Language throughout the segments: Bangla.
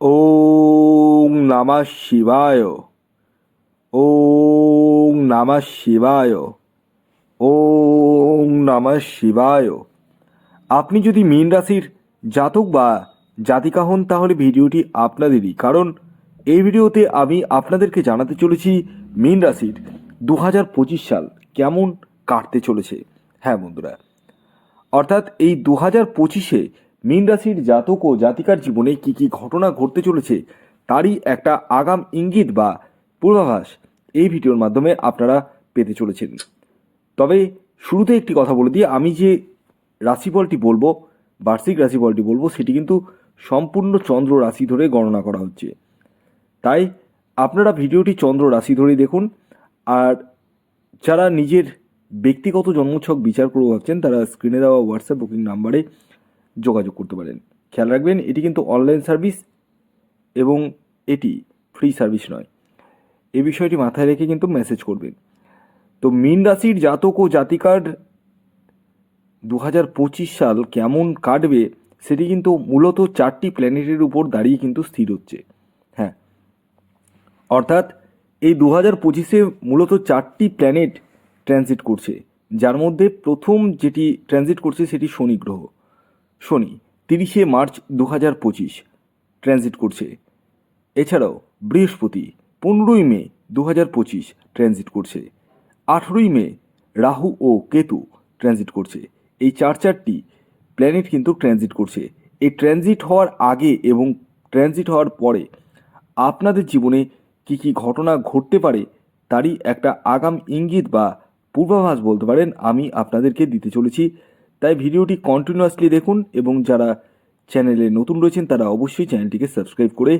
ওং নমঃ শিবায়। ওং নমঃ শিবায়। ওং নমঃ শিবায়। আপনি যদি মীন রাশির জাতক বা জাতিকা হন, তাহলে ভিডিওটি আপনাদেরই। কারণ এই ভিডিওতে আমি আপনাদেরকে জানাতে চলেছি মীন রাশির দু হাজার পঁচিশ সাল কেমন কাটতে চলেছে। হ্যাঁ বন্ধুরা, অর্থাৎ এই দু হাজার পঁচিশে মীন রাশির জাতক ও জাতিকার জীবনে কি কি ঘটনা ঘটতে চলেছে তারই একটা আগাম ইঙ্গিত বা পূর্বাভাস এই ভিডিওর মাধ্যমে আপনারা পেতে চলেছেন। তবে শুরুতে একটি কথা বলে দিয়ে আমি যে রাশিফলটি বলব, বার্ষিক রাশিফলটি বলব, সেটি কিন্তু সম্পূর্ণ চন্দ্র রাশি ধরে গণনা করা হচ্ছে। তাই আপনারা ভিডিওটি চন্দ্র রাশি ধরেই দেখুন, আর যারা নিজের ব্যক্তিগত জন্মছক বিচার করে ভাবছেন তারা স্ক্রিনে দেওয়া হোয়াটসঅ্যাপ বুকিং নাম্বারে যোগাযোগ করতে পারেন। খেয়াল রাখবেন, এটি কিন্তু অনলাইন সার্ভিস এবং এটি ফ্রি সার্ভিস নয়। এ বিষয়টি মাথায় রেখে কিন্তু মেসেজ করবেন। তো মীন রাশির জাতক ও জাতিকার দু হাজার পঁচিশ সাল কেমন কাটবে, সেটি কিন্তু মূলত চারটি প্ল্যানেটের উপর দাঁড়িয়ে কিন্তু স্থির হচ্ছে। হ্যাঁ। অর্থাৎ এই দু হাজার পঁচিশে মূলত চারটি প্ল্যানেট ট্রানজিট করছে, যার মধ্যে প্রথম যেটি ট্রানজিট করছে সেটি শনি গ্রহ। শনি, তিরিশে মার্চ দু হাজার পঁচিশ ট্রানজিট করছে। এছাড়াও বৃহস্পতি, পনেরোই মে দু হাজার পঁচিশ ট্রানজিট করছে। আঠেরোই মে রাহু ও কেতু ট্রানজিট করছে। এই চার চারটি প্ল্যানেট কিন্তু ট্রানজিট করছে। এই ট্রানজিট হওয়ার আগে এবং ট্রানজিট হওয়ার পরে আপনাদের জীবনে কি কি ঘটনা ঘটতে পারে তারই একটা আগাম ইঙ্গিত বা পূর্বাভাস বলতে পারেন, আমি আপনাদেরকে দিতে চলেছি তাই ভিডিওটি কন্টিনিউয়াসলি দেখুন এবং যারা চ্যানেলে নতুন রয়েছেন, তারা অবশ্যই চ্যানেলটিকে সাবস্ক্রাইব করে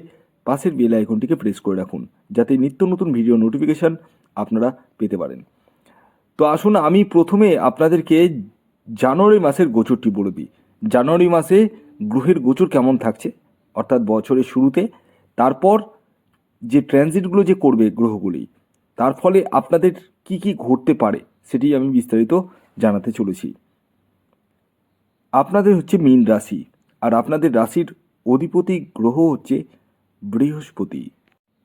পাশের বেল আইকনটিকে প্রেস করে রাখুন, যাতে নিত্য নতুন ভিডিও নোটিফিকেশান আপনারা পেতে পারেন। তো আসুন আমি প্রথমে আপনাদেরকে জানুয়ারি মাসের গোচরটি বলে দিই। জানুয়ারি মাসে গ্রহের গোচর কেমন থাকছে? অর্থাৎ বছরের শুরুতে, তারপর যে ট্রানজিটগুলো যে করবে গ্রহগুলি, তার ফলে আপনাদের কি কি ঘটতে পারে, সেটি আমি বিস্তারিত জানাতে চলেছি। আপনাদের হচ্ছে মীন রাশি, আর আপনাদের রাশির অধিপতি গ্রহ হচ্ছে বৃহস্পতি।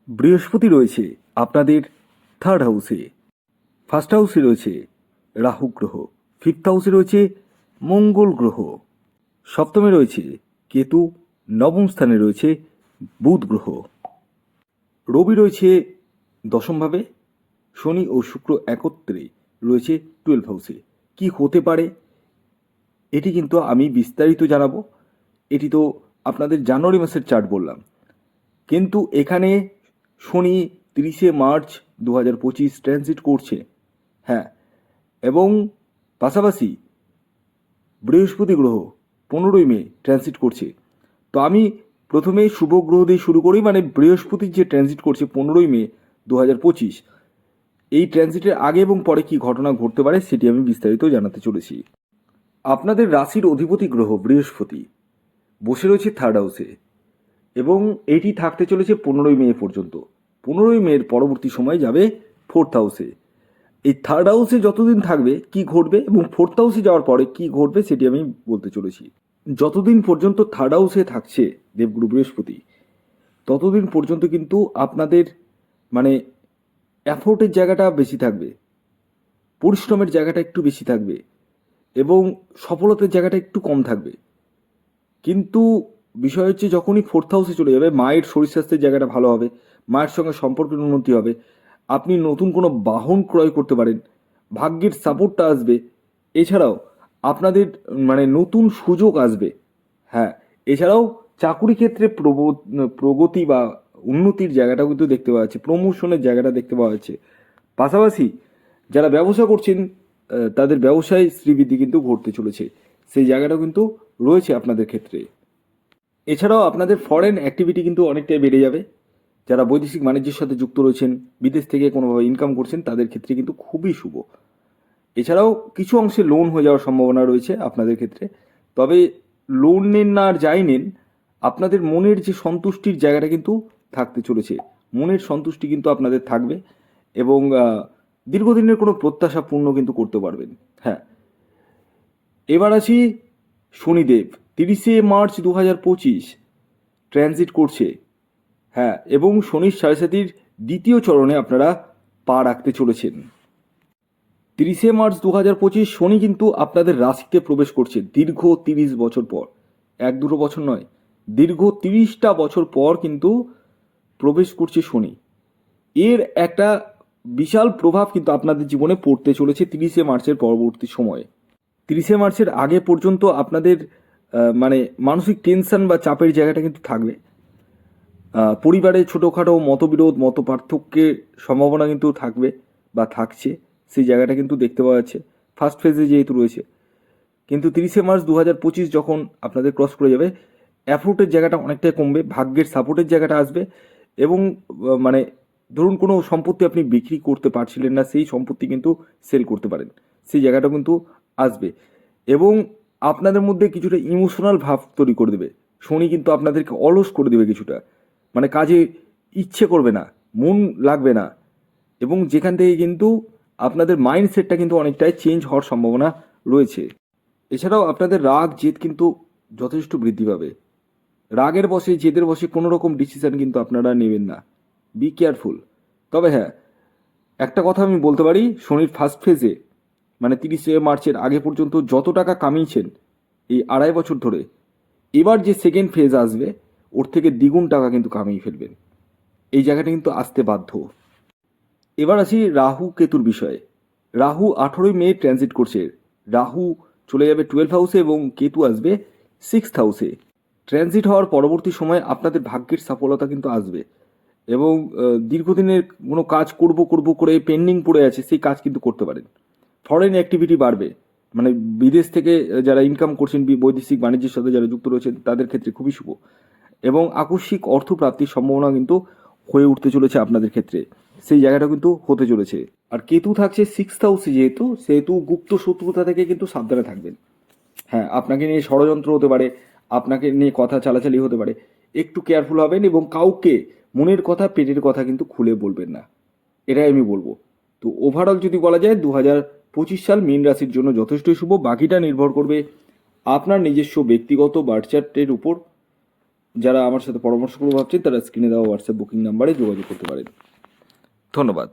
বৃহস্পতি রয়েছে আপনাদের থার্ড হাউসে ফার্স্ট হাউসে রয়েছে রাহু গ্রহ ফিফথ হাউসে রয়েছে মঙ্গল গ্রহ। সপ্তমে রয়েছে কেতু, নবম স্থানে রয়েছে বুধ গ্রহ। রবি রয়েছে দশমভাবে শনি ও শুক্র একত্রে রয়েছে টুয়েলভ হাউসে কি হতে পারে? এটি কিন্তু আমি বিস্তারিত জানাব। এটি তো আপনাদের জানুয়ারি মাসের চার্ট বললাম। কিন্তু এখানে শনি তিরিশে মার্চ দু হাজার পঁচিশ ট্রানজিট করছে। হ্যাঁ এবং পাশাপাশি বৃহস্পতি গ্রহ পনেরোই মে ট্রানজিট করছে। তো আমি প্রথমে শুভ গ্রহ দিয়ে শুরু করি মানে বৃহস্পতি যে ট্রানজিট করছে পনেরোই মে দু হাজার পঁচিশ, এই ট্রানজিটের আগে এবং পরে কি ঘটনা ঘটতে পারে সেটি আমি বিস্তারিত জানাতে চলেছি। আপনাদের রাশির অধিপতি গ্রহ বৃহস্পতি। বসে রয়েছে থার্ড হাউসে এবং এটি থাকতে চলেছে পনেরোই মে পর্যন্ত। পনেরোই মের পরবর্তী সময় যাবে ফোর্থ হাউসে এই থার্ড হাউসে যতদিন থাকবে, কি ঘটবে এবং ফোর্থ হাউসে যাওয়ার পরে কি ঘটবে সেটি আমি বলতে চলেছি। যতদিন পর্যন্ত থার্ড হাউসে থাকছে দেবগুরু বৃহস্পতি, ততদিন পর্যন্ত কিন্তু আপনাদের মানে অ্যাফোর্টের জায়গাটা বেশি থাকবে। পরিশ্রমের জায়গাটা একটু বেশি থাকবে। এবং সফলতার জায়গাটা একটু কম থাকবে। কিন্তু বিষয় হচ্ছে যখনই ফোর্থ হাউসে চলে যাবে, মায়ের শরীর স্বাস্থ্যের জায়গাটা ভালো হবে, মায়ের সঙ্গে সম্পর্কের উন্নতি হবে, আপনি নতুন কোনো বাহন ক্রয় করতে পারেন, ভাগ্যের সাপোর্টটা আসবে। এছাড়াও আপনাদের মানে নতুন সুযোগ আসবে। হ্যাঁ এছাড়াও চাকুরি ক্ষেত্রে প্রগতি বা উন্নতির জায়গাটাও কিন্তু দেখতে পাওয়া যাচ্ছে প্রমোশনের জায়গাটা দেখতে পাওয়া যাচ্ছে। পাশাপাশি যারা ব্যবসা করছেন তাদের ব্যবসায় শ্রীবৃদ্ধি কিন্তু ঘটতে চলেছে। সেই জায়গাটাও কিন্তু রয়েছে আপনাদের ক্ষেত্রে। এছাড়াও আপনাদের ফরেন অ্যাক্টিভিটি কিন্তু অনেকটাই বেড়ে যাবে। যারা বৈদেশিক বাণিজ্যের সাথে যুক্ত রয়েছেন, বিদেশ থেকে কোনোভাবে ইনকাম করছেন, তাদের ক্ষেত্রে কিন্তু খুবই শুভ। এছাড়াও কিছু অংশে লোন হয়ে যাওয়ার সম্ভাবনা রয়েছে আপনাদের ক্ষেত্রে। তবে লোন নেন না আর যাই নেন, আপনাদের মনের যে সন্তুষ্টির জায়গাটা কিন্তু থাকতে চলেছে। মনের সন্তুষ্টি কিন্তু আপনাদের থাকবে এবং দীর্ঘদিনের কোনো প্রত্যাশা পূর্ণ কিন্তু করতে পারবেন। হ্যাঁ। এবার আছি শনিদেব, তিরিশে মার্চ দু হাজার পঁচিশ ট্রানজিট করছে। হ্যাঁ এবং শনির সাড়ে সাতির দ্বিতীয় চরণে আপনারা পা রাখতে চলেছেন। তিরিশে মার্চ দু হাজার পঁচিশ, শনি কিন্তু আপনাদের রাশিতে প্রবেশ করছে দীর্ঘ তিরিশ বছর পর। এক দুটো বছর নয়, দীর্ঘ তিরিশটা বছর পর কিন্তু প্রবেশ করছে শনি। এর একটা বিশাল প্রভাব কিন্তু আপনাদের জীবনে পড়তে চলেছে তিরিশে মার্চের পরবর্তী সময়ে। তিরিশে মার্চের আগে পর্যন্ত আপনাদের মানে মানসিক টেনশন বা চাপের জায়গাটা কিন্তু থাকবে। পরিবারে ছোটোখাটো মতবিরোধ মত পার্থক্যের সম্ভাবনা কিন্তু থাকবে বা থাকছে, সেই জায়গাটা কিন্তু দেখতে পাওয়া যাচ্ছে। ফার্স্ট ফেজে যেহেতু রয়েছে। কিন্তু তিরিশে মার্চ দু হাজার পঁচিশ যখন আপনাদের ক্রস করে যাবে অ্যাফোর্টের জায়গাটা অনেকটাই কমবে, ভাগ্যের সাপোর্টের জায়গাটা আসবে এবং মানে ধরুন কোনো সম্পত্তি আপনি বিক্রি করতে পারছিলেন না, সেই সম্পত্তি কিন্তু সেল করতে পারেন। সেই জায়গাটা কিন্তু আসবে। এবং আপনাদের মধ্যে কিছুটা ইমোশনাল ভাব তৈরি করে দেবে। শনি কিন্তু আপনাদেরকে অলস করে দেবে কিছুটা। মানে কাজে ইচ্ছে করবে না, মন লাগবে না। এবং যেখান থেকে কিন্তু আপনাদের মাইন্ডসেটটা কিন্তু অনেকটাই চেঞ্জ হওয়ার সম্ভাবনা রয়েছে। এছাড়াও আপনাদের রাগ, জেদ কিন্তু যথেষ্ট বৃদ্ধি পাবে। রাগের বসে, জেদের বসে কোনো রকম ডিসিশন কিন্তু আপনারা নেবেন না। বি কেয়ারফুল তবে হ্যাঁ একটা কথা আমি বলতে পারি, শনির ফার্স্ট ফেজে মানে তিরিশে মার্চের আগে পর্যন্ত যত টাকা কামিয়েছেন, এই আড়াই বছর ধরে, এবার যে সেকেন্ড ফেজ আসবে, ওর থেকে দ্বিগুণ টাকা কিন্তু কামিয়ে ফেলবেন। এই জায়গাটা কিন্তু আসতে বাধ্য। এবার আসি রাহু কেতুর বিষয়ে। রাহু আঠেরোই মে ট্রানজিট করছে। রাহু চলে যাবে টুয়েলভ হাউসে এবং কেতু আসবে সিক্স হাউসে ট্রানজিট হওয়ার পরবর্তী সময়ে আপনাদের ভাগ্যের সফলতা কিন্তু আসবে। এবং দীর্ঘদিনের কোনো কাজ করব করব করে পেন্ডিং পড়ে আছে, সেই কাজ কিন্তু করতে পারেন। ফরেন অ্যাক্টিভিটি বাড়বে। মানে বিদেশ থেকে যারা ইনকাম করছেন বৈদেশিক বাণিজ্যের সাথে যারা যুক্ত রয়েছেন, তাদের ক্ষেত্রে খুবই শুভ। এবং আকস্মিক অর্থ প্রাপ্তির সম্ভাবনা কিন্তু হয়ে উঠতে চলেছে আপনাদের ক্ষেত্রে। সেই জায়গাটা কিন্তু হতে চলেছে। আর কেতু থাকছে সিক্স হাউসে যেহেতু, সেহেতু গুপ্ত শত্রুতা থেকে কিন্তু সাবধানে থাকবেন। হ্যাঁ আপনাকে নিয়ে ষড়যন্ত্র হতে পারে, আপনাকে নিয়ে কথা চালাচালি হতে পারে। একটু কেয়ারফুল হবেন এবং কাউকে মনের কথা, পেটের কথা কিন্তু খুলে বলবেন না। এটাই আমি বলব। তো ওভারঅল যদি বলা যায় দু হাজার পঁচিশ সাল মীন রাশির জন্য যথেষ্টই শুভ। বাকিটা নির্ভর করবে আপনার নিজস্ব ব্যক্তিগত বার্থচার্টের উপর। যারা আমার সাথে পরামর্শ করব ভাবছেন, তারা স্ক্রিনে দেওয়া হোয়াটসঅ্যাপ বুকিং নাম্বারে যোগাযোগ করতে পারেন। ধন্যবাদ।